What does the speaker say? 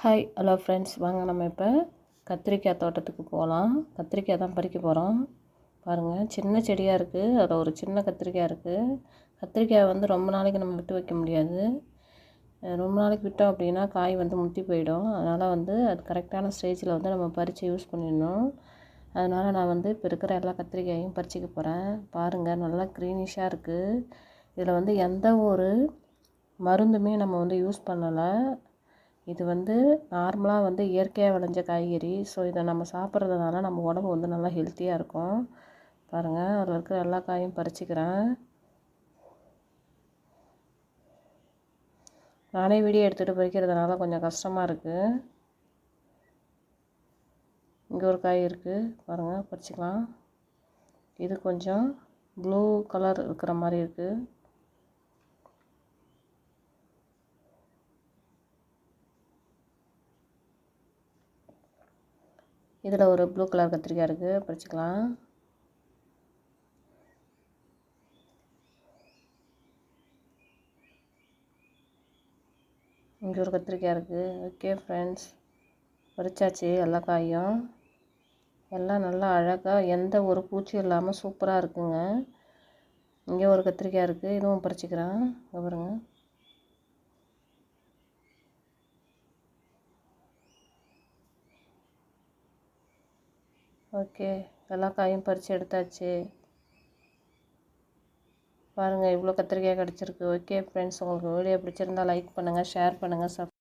Hi hello friends வாங்க நம்ம இப்போ கத்திரிக்காய் தோட்டத்துக்கு போகலாம் கத்திரிக்காய் தான் பறிக்க போகிறோம் பாருங்கள் சின்ன செடியாக இருக்குது அதில் ஒரு சின்ன கத்திரிக்காய் இருக்குது கத்திரிக்காய் வந்து ரொம்ப நாளைக்கு நம்ம விட்டு வைக்க முடியாது. ரொம்ப நாளைக்கு விட்டோம் அப்படின்னா காய் வந்து முத்தி போயிடும். அதனால் வந்து அது கரெக்டான ஸ்டேஜில் வந்து நம்ம பறித்து யூஸ் பண்ணிடணும். அதனால் நான் வந்து இப்போ இருக்கிற எல்லா கத்திரிக்காயும் பறிச்சிக்க போகிறேன் பாருங்கள் நல்லா க்ரீனிஷாக இருக்குது இதில் வந்து எந்த ஒரு மருந்துமே நம்ம வந்து யூஸ் பண்ணலை. இது வந்து நார்மலாக வந்து இயற்கையாக விளைஞ்ச காய்கறி. ஸோ இதை நம்ம சாப்பிட்றதுனால நம்ம உடம்பு வந்து நல்லா ஹெல்த்தியாக இருக்கும். பாருங்கள் அதில் இருக்கிற எல்லா காயும் பறிச்சிக்கிறேன். நானே வீடியோ எடுத்துகிட்டு பறிக்கிறதுனால கொஞ்சம் கஷ்டமாக இருக்குது இங்கே ஒரு காய் இருக்குது பாருங்கள் பறிச்சுக்கலாம். இது கொஞ்சம் ப்ளூ கலர் இருக்கிற மாதிரி இருக்குது இதில் ஒரு ப்ளூ கலர் கத்திரிக்காய் இருக்குது. பறிச்சுக்கலாம். இங்கே ஒரு கத்திரிக்காய் இருக்குது. Okay friends. பறிச்சாச்சு எல்லா காயும். எல்லாம் நல்லா அழகாக எந்த ஒரு பூச்சியும் இல்லாமல் சூப்பராக இருக்குங்க. இங்கே ஒரு கத்திரிக்காய் இருக்குது. இதுவும் பறிச்சுக்கிறேன். இங்கே ஓகே. எல்லா காயும் பறித்து எடுத்தாச்சு. பாருங்கள் இவ்வளோ கத்திரிக்காய் கிடச்சிருக்கு. ஓகே ஃப்ரெண்ட்ஸ் உங்களுக்கு வீடியோ பிடிச்சிருந்தா லைக் பண்ணுங்கள் ஷேர் பண்ணுங்கள் சப்